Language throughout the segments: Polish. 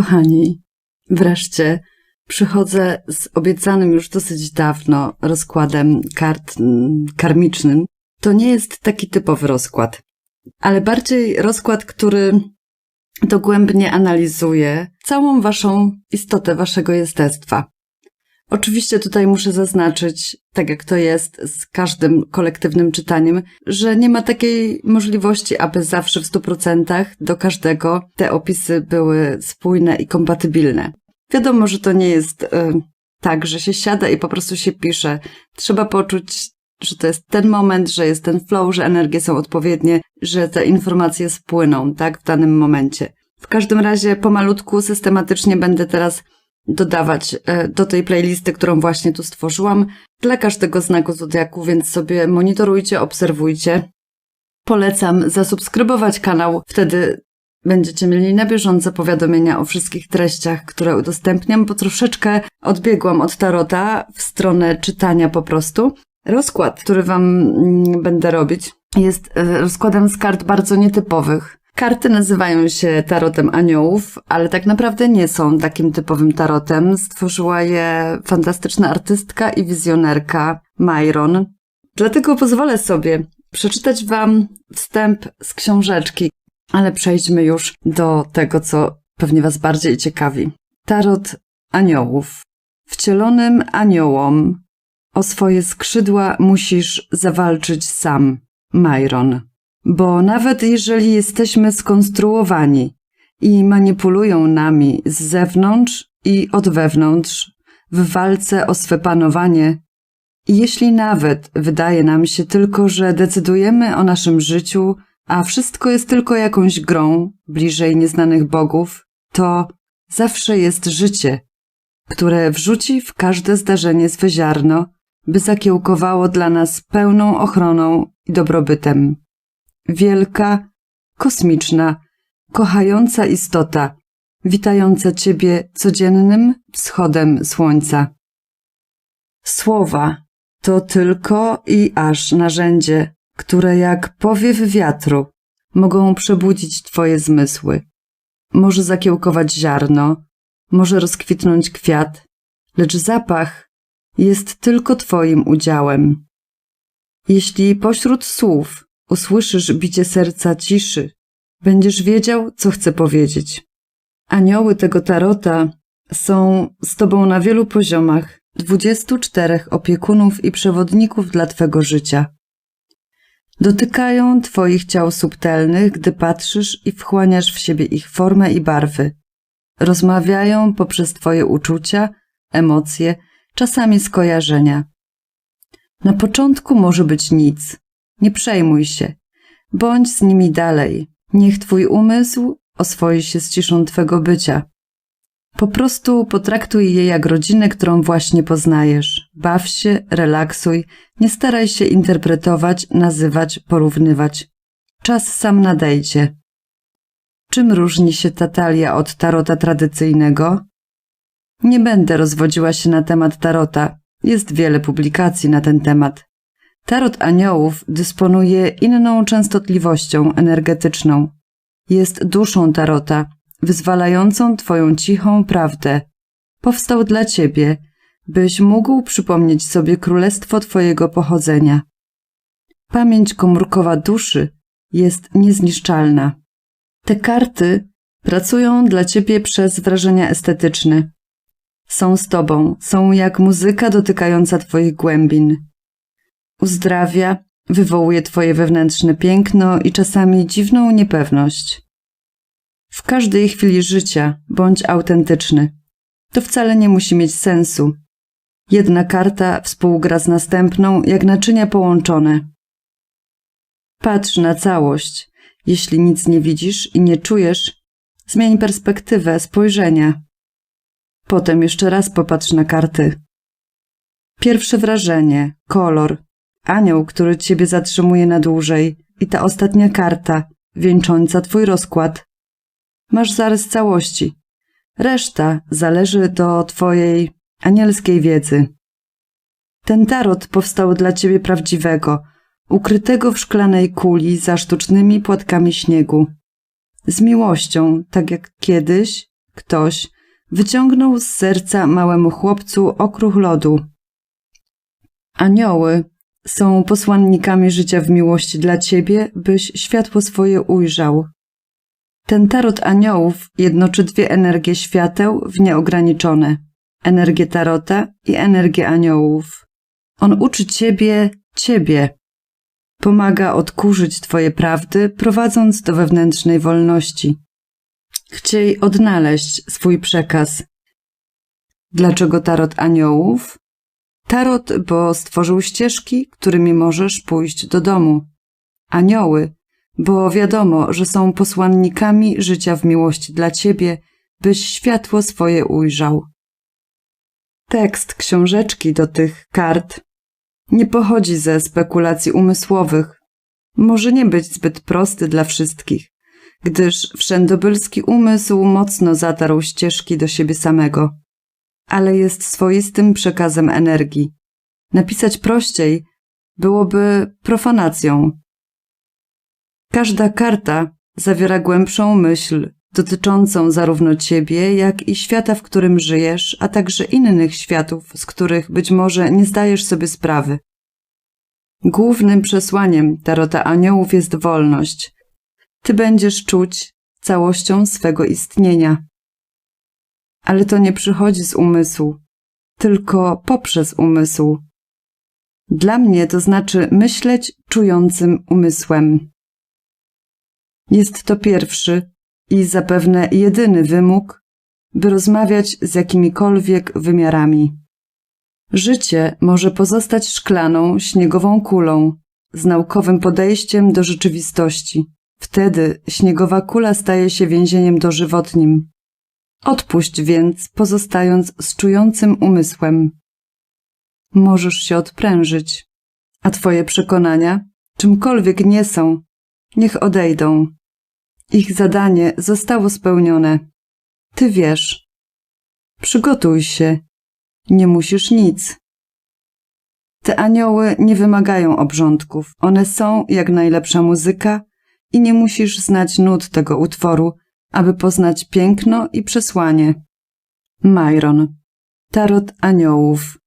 Kochani, wreszcie przychodzę z obiecanym już dosyć dawno rozkładem kart mm, karmicznym. To nie jest taki typowy rozkład, ale bardziej rozkład, który dogłębnie analizuje całą waszą istotę, waszego jestestwa. Oczywiście tutaj muszę zaznaczyć, tak jak to jest z każdym kolektywnym czytaniem, że nie ma takiej możliwości, aby zawsze w stu procentach do każdego te opisy były spójne i kompatybilne. Wiadomo, że to nie jest y, tak, że się siada i po prostu się pisze. Trzeba poczuć, że to jest ten moment, że jest ten flow, że energie są odpowiednie, że te informacje spłyną, tak, w danym momencie. W każdym razie pomalutku, systematycznie będę teraz dodawać e, do tej playlisty, którą właśnie tu stworzyłam, dla każdego znaku zodiaku, więc sobie monitorujcie, obserwujcie. Polecam zasubskrybować kanał, wtedy będziecie mieli na bieżąco powiadomienia o wszystkich treściach, które udostępniam, bo troszeczkę odbiegłam od tarota w stronę czytania po prostu. Rozkład, który Wam mm, będę robić, jest e, rozkładem z kart bardzo nietypowych. Karty nazywają się tarotem aniołów, ale tak naprawdę nie są takim typowym tarotem. Stworzyła je fantastyczna artystka i wizjonerka Myron. Dlatego pozwolę sobie przeczytać Wam wstęp z książeczki, ale przejdźmy już do tego, co pewnie Was bardziej ciekawi. Tarot aniołów. Wcielonym aniołom o swoje skrzydła musisz zawalczyć sam, Myron. Bo nawet jeżeli jesteśmy skonstruowani i manipulują nami z zewnątrz i od wewnątrz w walce o swe panowanie, jeśli nawet wydaje nam się tylko, że decydujemy o naszym życiu, a wszystko jest tylko jakąś grą bliżej nieznanych bogów, to zawsze jest życie, które wrzuci w każde zdarzenie swe ziarno, by zakiełkowało dla nas pełną ochroną i dobrobytem wielka, kosmiczna, kochająca istota, witająca Ciebie codziennym wschodem słońca. Słowa to tylko i aż narzędzie, które jak powiew wiatru mogą przebudzić Twoje zmysły. Może zakiełkować ziarno, może rozkwitnąć kwiat, lecz zapach jest tylko Twoim udziałem. Jeśli pośród słów usłyszysz bicie serca ciszy, będziesz wiedział, co chcę powiedzieć. Anioły tego tarota są z tobą na wielu poziomach, dwudziestu czterech opiekunów i przewodników dla twego życia. Dotykają twoich ciał subtelnych, gdy patrzysz i wchłaniasz w siebie ich formę i barwy. Rozmawiają poprzez twoje uczucia, emocje, czasami skojarzenia. Na początku może być nic, nie przejmuj się. Bądź z nimi dalej. Niech twój umysł oswoi się z ciszą twego bycia. Po prostu potraktuj je jak rodzinę, którą właśnie poznajesz. Baw się, relaksuj, nie staraj się interpretować, nazywać, porównywać. Czas sam nadejdzie. Czym różni się ta talia od tarota tradycyjnego? Nie będę rozwodziła się na temat tarota. Jest wiele publikacji na ten temat. Tarot aniołów dysponuje inną częstotliwością energetyczną. Jest duszą tarota, wyzwalającą Twoją cichą prawdę. Powstał dla Ciebie, byś mógł przypomnieć sobie królestwo Twojego pochodzenia. Pamięć komórkowa duszy jest niezniszczalna. Te karty pracują dla Ciebie przez wrażenia estetyczne. Są z Tobą, są jak muzyka dotykająca Twoich głębin uzdrawia, wywołuje Twoje wewnętrzne piękno i czasami dziwną niepewność. W każdej chwili życia bądź autentyczny. To wcale nie musi mieć sensu. Jedna karta współgra z następną, jak naczynia połączone. Patrz na całość. Jeśli nic nie widzisz i nie czujesz, zmień perspektywę spojrzenia. Potem jeszcze raz popatrz na karty. Pierwsze wrażenie, kolor, anioł, który ciebie zatrzymuje na dłużej i ta ostatnia karta, wieńcząca twój rozkład. Masz zarys całości. Reszta zależy do twojej anielskiej wiedzy. Ten tarot powstał dla ciebie prawdziwego, ukrytego w szklanej kuli za sztucznymi płatkami śniegu. Z miłością, tak jak kiedyś, ktoś wyciągnął z serca małemu chłopcu okruch lodu. Anioły są posłannikami życia w miłości dla ciebie, byś światło swoje ujrzał. Ten tarot aniołów jednoczy dwie energie świateł w nieograniczone energię tarota i energię aniołów. On uczy ciebie, ciebie. Pomaga odkurzyć twoje prawdy, prowadząc do wewnętrznej wolności. Chciej odnaleźć swój przekaz. Dlaczego tarot aniołów? Tarot, bo stworzył ścieżki, którymi możesz pójść do domu. Anioły, bo wiadomo, że są posłannikami życia w miłości dla ciebie, byś światło swoje ujrzał. Tekst książeczki do tych kart nie pochodzi ze spekulacji umysłowych. Może nie być zbyt prosty dla wszystkich, gdyż wszędobylski umysł mocno zatarł ścieżki do siebie samego, ale jest swoistym przekazem energii. Napisać prościej byłoby profanacją. Każda karta zawiera głębszą myśl, dotyczącą zarówno ciebie, jak i świata, w którym żyjesz, a także innych światów, z których być może nie zdajesz sobie sprawy. Głównym przesłaniem Tarota Aniołów jest wolność. Ty będziesz czuć całością swego istnienia. Ale to nie przychodzi z umysłu, tylko poprzez umysł. Dla mnie to znaczy myśleć czującym umysłem. Jest to pierwszy, i zapewne jedyny wymóg, by rozmawiać z jakimikolwiek wymiarami. Życie może pozostać szklaną, śniegową kulą, z naukowym podejściem do rzeczywistości. Wtedy śniegowa kula staje się więzieniem dożywotnim. Odpuść więc, pozostając z czującym umysłem. Możesz się odprężyć, a twoje przekonania, czymkolwiek nie są, niech odejdą. Ich zadanie zostało spełnione. Ty wiesz. Przygotuj się. Nie musisz nic. Te anioły nie wymagają obrządków. One są jak najlepsza muzyka i nie musisz znać nut tego utworu, aby poznać piękno i przesłanie. Myron. Tarot aniołów.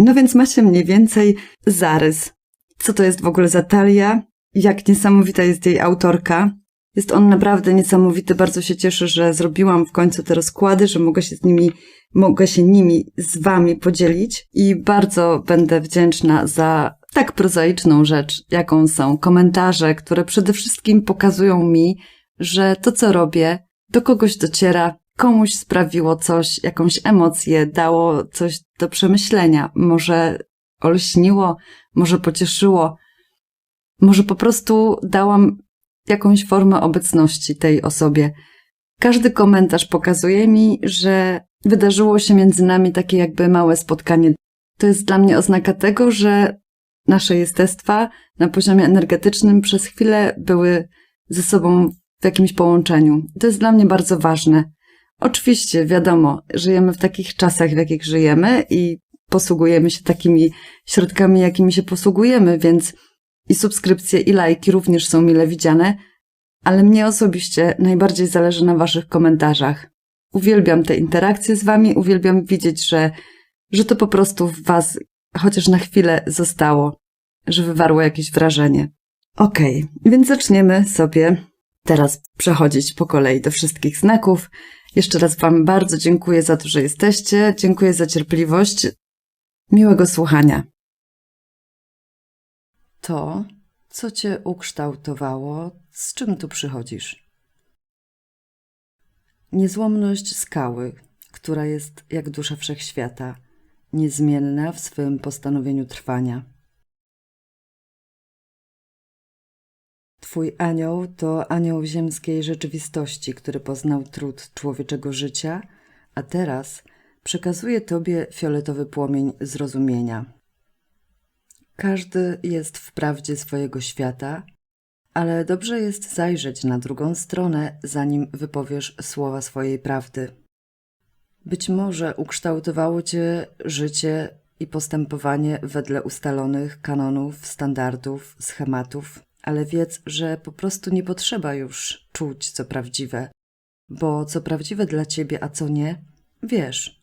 No więc macie mniej więcej zarys. Co to jest w ogóle za talia? Jak niesamowita jest jej autorka. Jest on naprawdę niesamowity. Bardzo się cieszę, że zrobiłam w końcu te rozkłady, że mogę się z nimi, mogę się nimi z wami podzielić i bardzo będę wdzięczna za tak prozaiczną rzecz, jaką są komentarze, które przede wszystkim pokazują mi, że to, co robię, do kogoś dociera, komuś sprawiło coś, jakąś emocję, dało coś do przemyślenia, może olśniło, może pocieszyło, może po prostu dałam jakąś formę obecności tej osobie. Każdy komentarz pokazuje mi, że wydarzyło się między nami takie jakby małe spotkanie. To jest dla mnie oznaka tego, że nasze jestestwa na poziomie energetycznym przez chwilę były ze sobą w jakimś połączeniu. To jest dla mnie bardzo ważne. Oczywiście, wiadomo, żyjemy w takich czasach, w jakich żyjemy i posługujemy się takimi środkami, jakimi się posługujemy, więc i subskrypcje i lajki również są mile widziane, ale mnie osobiście najbardziej zależy na Waszych komentarzach. Uwielbiam te interakcje z Wami, uwielbiam widzieć, że, że to po prostu w Was chociaż na chwilę zostało, że wywarło jakieś wrażenie. Okej, okay, więc zaczniemy sobie teraz przechodzić po kolei do wszystkich znaków. Jeszcze raz Wam bardzo dziękuję za to, że jesteście. Dziękuję za cierpliwość. Miłego słuchania to, co cię ukształtowało, z czym tu przychodzisz. Niezłomność skały, która jest jak dusza wszechświata, niezmienna w swym postanowieniu trwania. Twój anioł to anioł ziemskiej rzeczywistości, który poznał trud człowieczego życia, a teraz przekazuje Tobie fioletowy płomień zrozumienia. Każdy jest w prawdzie swojego świata, ale dobrze jest zajrzeć na drugą stronę, zanim wypowiesz słowa swojej prawdy. Być może ukształtowało cię życie i postępowanie wedle ustalonych kanonów, standardów, schematów, ale wiedz, że po prostu nie potrzeba już czuć co prawdziwe, bo co prawdziwe dla ciebie, a co nie, wiesz.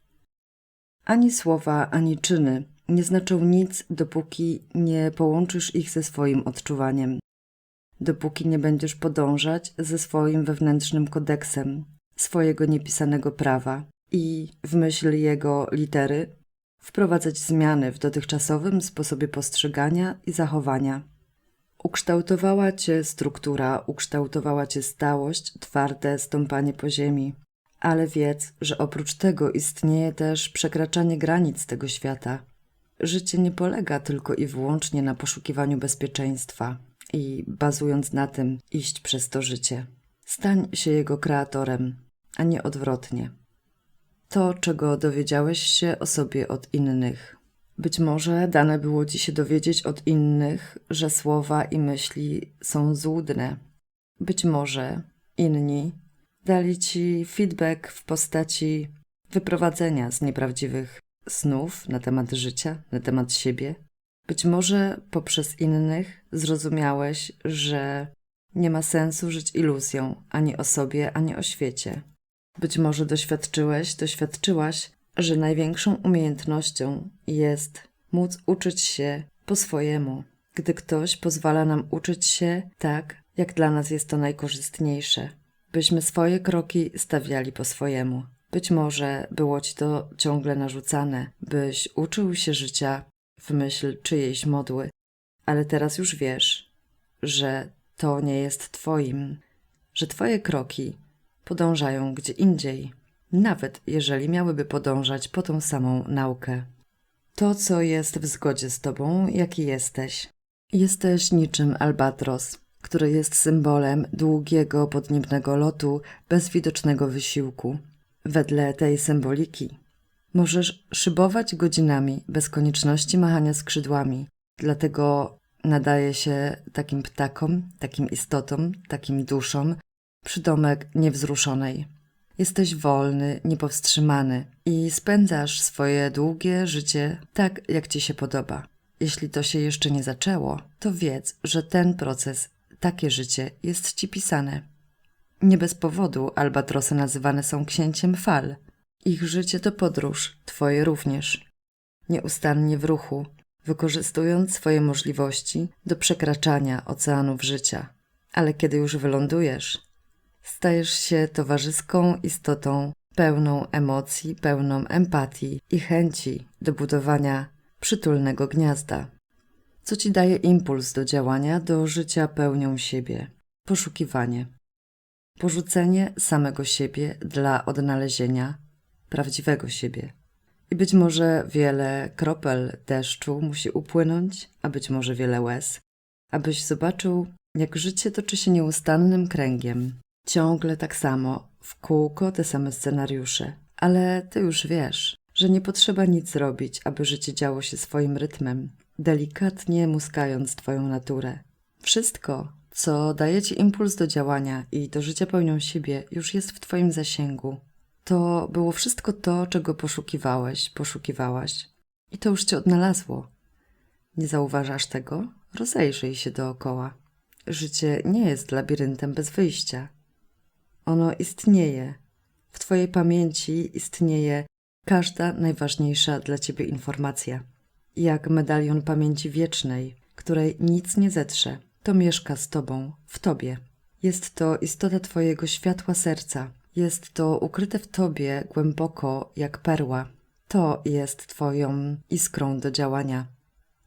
Ani słowa, ani czyny nie znaczą nic, dopóki nie połączysz ich ze swoim odczuwaniem. Dopóki nie będziesz podążać ze swoim wewnętrznym kodeksem, swojego niepisanego prawa i w myśl jego litery wprowadzać zmiany w dotychczasowym sposobie postrzegania i zachowania. Ukształtowała cię struktura, ukształtowała cię stałość, twarde stąpanie po ziemi. Ale wiedz, że oprócz tego istnieje też przekraczanie granic tego świata. Życie nie polega tylko i wyłącznie na poszukiwaniu bezpieczeństwa i bazując na tym iść przez to życie. Stań się jego kreatorem, a nie odwrotnie. To, czego dowiedziałeś się o sobie od innych. Być może dane było ci się dowiedzieć od innych, że słowa i myśli są złudne. Być może inni dali ci feedback w postaci wyprowadzenia z nieprawdziwych snów na temat życia, na temat siebie. Być może poprzez innych zrozumiałeś, że nie ma sensu żyć iluzją ani o sobie, ani o świecie. Być może doświadczyłeś, doświadczyłaś, że największą umiejętnością jest móc uczyć się po swojemu, gdy ktoś pozwala nam uczyć się tak, jak dla nas jest to najkorzystniejsze, byśmy swoje kroki stawiali po swojemu. Być może było ci to ciągle narzucane, byś uczył się życia w myśl czyjejś modły, ale teraz już wiesz, że to nie jest twoim, że twoje kroki podążają gdzie indziej, nawet jeżeli miałyby podążać po tą samą naukę. To, co jest w zgodzie z tobą, jaki jesteś. Jesteś niczym albatros, który jest symbolem długiego podniebnego lotu bez widocznego wysiłku. Wedle tej symboliki możesz szybować godzinami bez konieczności machania skrzydłami, dlatego nadaje się takim ptakom, takim istotom, takim duszom przydomek niewzruszonej. Jesteś wolny, niepowstrzymany i spędzasz swoje długie życie tak, jak ci się podoba. Jeśli to się jeszcze nie zaczęło, to wiedz, że ten proces, takie życie jest ci pisane. Nie bez powodu albatrosy nazywane są księciem fal. Ich życie to podróż, twoje również. Nieustannie w ruchu, wykorzystując swoje możliwości do przekraczania oceanów życia. Ale kiedy już wylądujesz, Stajesz się towarzyską istotą, pełną emocji, pełną empatii i chęci do budowania przytulnego gniazda, co ci daje impuls do działania, do życia pełnią siebie, poszukiwanie, porzucenie samego siebie dla odnalezienia prawdziwego siebie. I być może wiele kropel deszczu musi upłynąć, a być może wiele łez, abyś zobaczył, jak życie toczy się nieustannym kręgiem, Ciągle tak samo, w kółko te same scenariusze. Ale ty już wiesz, że nie potrzeba nic zrobić, aby życie działo się swoim rytmem, delikatnie muskając twoją naturę. Wszystko, co daje ci impuls do działania i do życia pełnią siebie, już jest w twoim zasięgu. To było wszystko to, czego poszukiwałeś, poszukiwałaś. I to już cię odnalazło. Nie zauważasz tego? Rozejrzyj się dookoła. Życie nie jest labiryntem bez wyjścia. Ono istnieje. W Twojej pamięci istnieje każda najważniejsza dla Ciebie informacja. Jak medalion pamięci wiecznej, której nic nie zetrze, to mieszka z Tobą, w Tobie. Jest to istota Twojego światła serca. Jest to ukryte w Tobie głęboko jak perła. To jest Twoją iskrą do działania.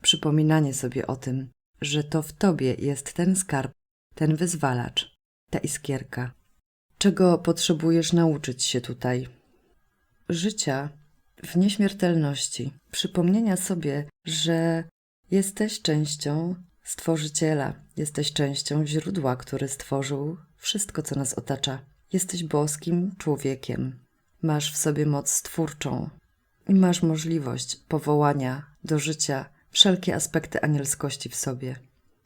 Przypominanie sobie o tym, że to w Tobie jest ten skarb, ten wyzwalacz, ta iskierka. Czego potrzebujesz nauczyć się tutaj? Życia w nieśmiertelności, przypomnienia sobie, że jesteś częścią Stworzyciela, jesteś częścią źródła, który stworzył wszystko, co nas otacza. Jesteś boskim człowiekiem. Masz w sobie moc stwórczą i masz możliwość powołania do życia wszelkie aspekty anielskości w sobie.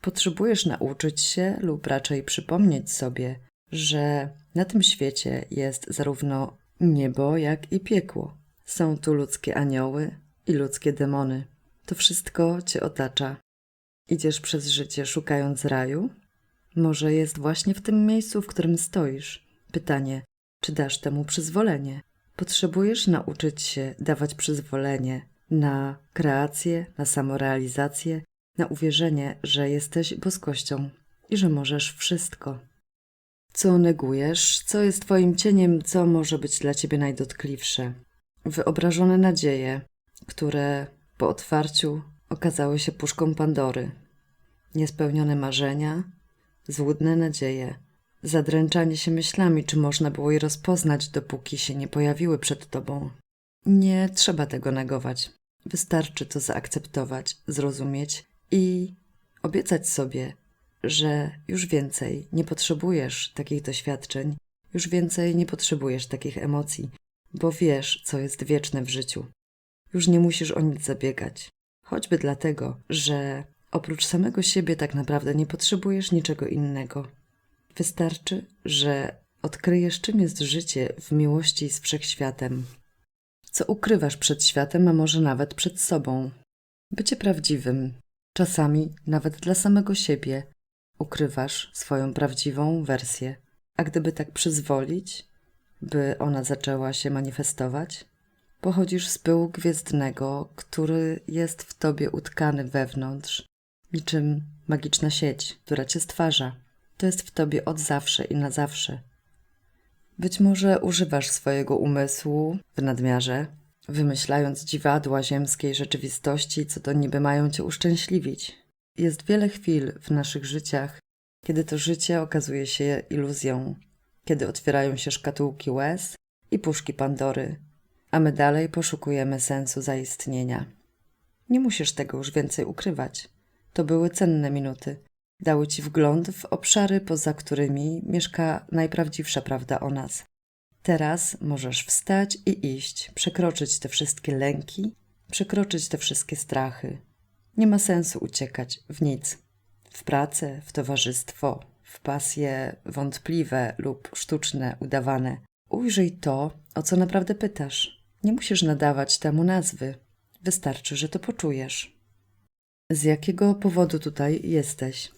Potrzebujesz nauczyć się lub raczej przypomnieć sobie, że na tym świecie jest zarówno niebo, jak i piekło. Są tu ludzkie anioły i ludzkie demony. To wszystko cię otacza. Idziesz przez życie szukając raju? Może jest właśnie w tym miejscu, w którym stoisz. Pytanie, czy dasz temu przyzwolenie. Potrzebujesz nauczyć się dawać przyzwolenie na kreację, na samorealizację, na uwierzenie, że jesteś boskością i że możesz wszystko. Co negujesz, co jest Twoim cieniem, co może być dla Ciebie najdotkliwsze. Wyobrażone nadzieje, które po otwarciu okazały się puszką Pandory. Niespełnione marzenia, złudne nadzieje, zadręczanie się myślami, czy można było je rozpoznać, dopóki się nie pojawiły przed Tobą. Nie trzeba tego negować. Wystarczy to zaakceptować, zrozumieć i obiecać sobie, że już więcej nie potrzebujesz takich doświadczeń, już więcej nie potrzebujesz takich emocji, bo wiesz, co jest wieczne w życiu. Już nie musisz o nic zabiegać, choćby dlatego, że oprócz samego siebie tak naprawdę nie potrzebujesz niczego innego. Wystarczy, że odkryjesz, czym jest życie w miłości z wszechświatem. Co ukrywasz przed światem, a może nawet przed sobą. Bycie prawdziwym, czasami nawet dla samego siebie, ukrywasz swoją prawdziwą wersję. A gdyby tak przyzwolić, by ona zaczęła się manifestować, pochodzisz z pyłu gwiezdnego, który jest w tobie utkany wewnątrz, niczym magiczna sieć, która cię stwarza. To jest w tobie od zawsze i na zawsze. Być może używasz swojego umysłu w nadmiarze, wymyślając dziwadła ziemskiej rzeczywistości, co to niby mają cię uszczęśliwić. Jest wiele chwil w naszych życiach, kiedy to życie okazuje się iluzją, kiedy otwierają się szkatułki łez i puszki Pandory, a my dalej poszukujemy sensu zaistnienia. Nie musisz tego już więcej ukrywać. To były cenne minuty. Dały ci wgląd w obszary, poza którymi mieszka najprawdziwsza prawda o nas. Teraz możesz wstać i iść, przekroczyć te wszystkie lęki, przekroczyć te wszystkie strachy. Nie ma sensu uciekać w nic. W pracę, w towarzystwo, w pasje wątpliwe lub sztuczne, udawane. Ujrzyj to, o co naprawdę pytasz. Nie musisz nadawać temu nazwy. Wystarczy, że to poczujesz. Z jakiego powodu tutaj jesteś?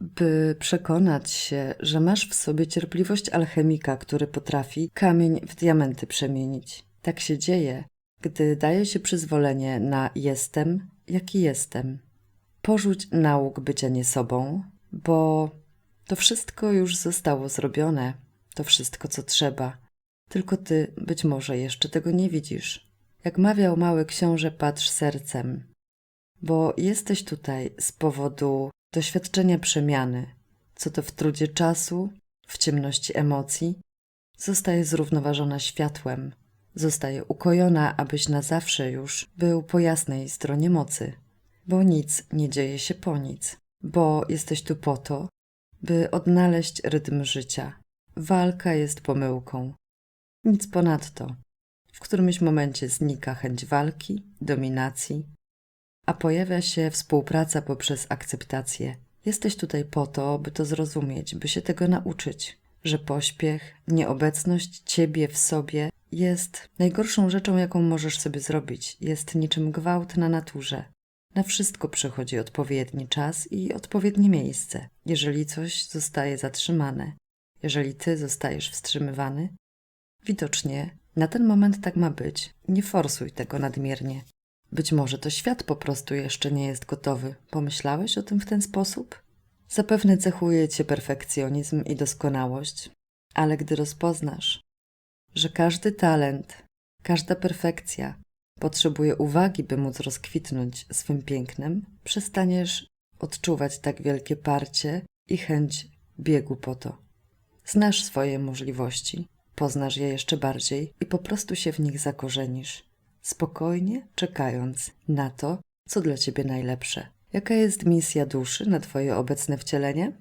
By przekonać się, że masz w sobie cierpliwość alchemika, który potrafi kamień w diamenty przemienić. Tak się dzieje, gdy daje się przyzwolenie na jestem, jaki jestem. Porzuć nauk bycia nie sobą, bo to wszystko już zostało zrobione, to wszystko, co trzeba. Tylko ty być może jeszcze tego nie widzisz. Jak mawiał mały książę, patrz sercem, bo jesteś tutaj z powodu doświadczenia przemiany, co to w trudzie czasu, w ciemności emocji, zostaje zrównoważona światłem, zostaje ukojona, abyś na zawsze już był po jasnej stronie mocy, bo nic nie dzieje się po nic, bo jesteś tu po to, by odnaleźć rytm życia. Walka jest pomyłką. Nic ponadto. W którymś momencie znika chęć walki, dominacji, a pojawia się współpraca poprzez akceptację. Jesteś tutaj po to, by to zrozumieć, by się tego nauczyć, że pośpiech, nieobecność ciebie w sobie jest najgorszą rzeczą, jaką możesz sobie zrobić. Jest niczym gwałt na naturze. Na wszystko przychodzi odpowiedni czas i odpowiednie miejsce. Jeżeli coś zostaje zatrzymane, jeżeli ty zostajesz wstrzymywany, widocznie na ten moment tak ma być. Nie forsuj tego nadmiernie. Być może to świat po prostu jeszcze nie jest gotowy. Pomyślałeś o tym w ten sposób? Zapewne cechuje cię perfekcjonizm i doskonałość, ale gdy rozpoznasz, że każdy talent, każda perfekcja potrzebuje uwagi, by móc rozkwitnąć swym pięknem, przestaniesz odczuwać tak wielkie parcie i chęć biegu po to. Znasz swoje możliwości, poznasz je jeszcze bardziej i po prostu się w nich zakorzenisz, spokojnie czekając na to, co dla ciebie najlepsze. Jaka jest misja duszy na twoje obecne wcielenie?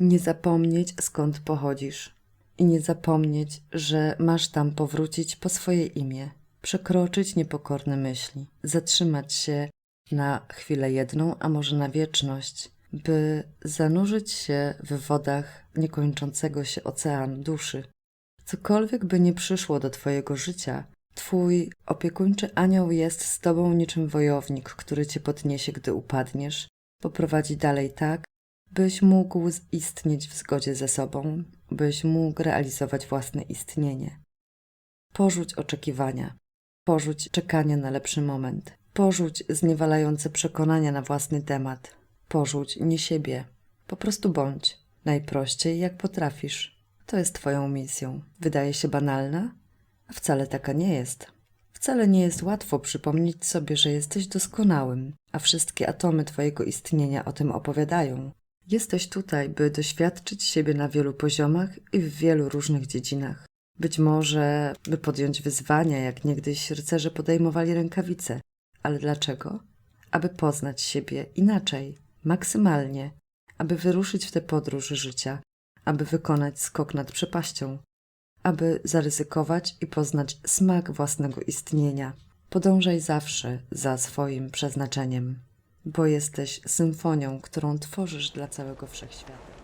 Nie zapomnieć, skąd pochodzisz, i nie zapomnieć, że masz tam powrócić po swoje imię, przekroczyć niepokorne myśli, zatrzymać się na chwilę jedną, a może na wieczność, by zanurzyć się w wodach niekończącego się oceanu duszy. Cokolwiek by nie przyszło do Twojego życia, Twój opiekuńczy anioł jest z Tobą niczym wojownik, który Cię podniesie, gdy upadniesz, poprowadzi dalej tak, byś mógł istnieć w zgodzie ze sobą, byś mógł realizować własne istnienie. Porzuć oczekiwania, porzuć czekanie na lepszy moment, porzuć zniewalające przekonania na własny temat, porzuć nie siebie, po prostu bądź. Najprościej jak potrafisz. To jest Twoją misją. Wydaje się banalna, wcale taka nie jest. Wcale nie jest łatwo przypomnieć sobie, że jesteś doskonałym, a wszystkie atomy Twojego istnienia o tym opowiadają. Jesteś tutaj, by doświadczyć siebie na wielu poziomach i w wielu różnych dziedzinach. Być może, by podjąć wyzwania, jak niegdyś rycerze podejmowali rękawice. Ale dlaczego? Aby poznać siebie inaczej, maksymalnie, aby wyruszyć w tę podróż życia, aby wykonać skok nad przepaścią, aby zaryzykować i poznać smak własnego istnienia. Podążaj zawsze za swoim przeznaczeniem, bo jesteś symfonią, którą tworzysz dla całego wszechświata.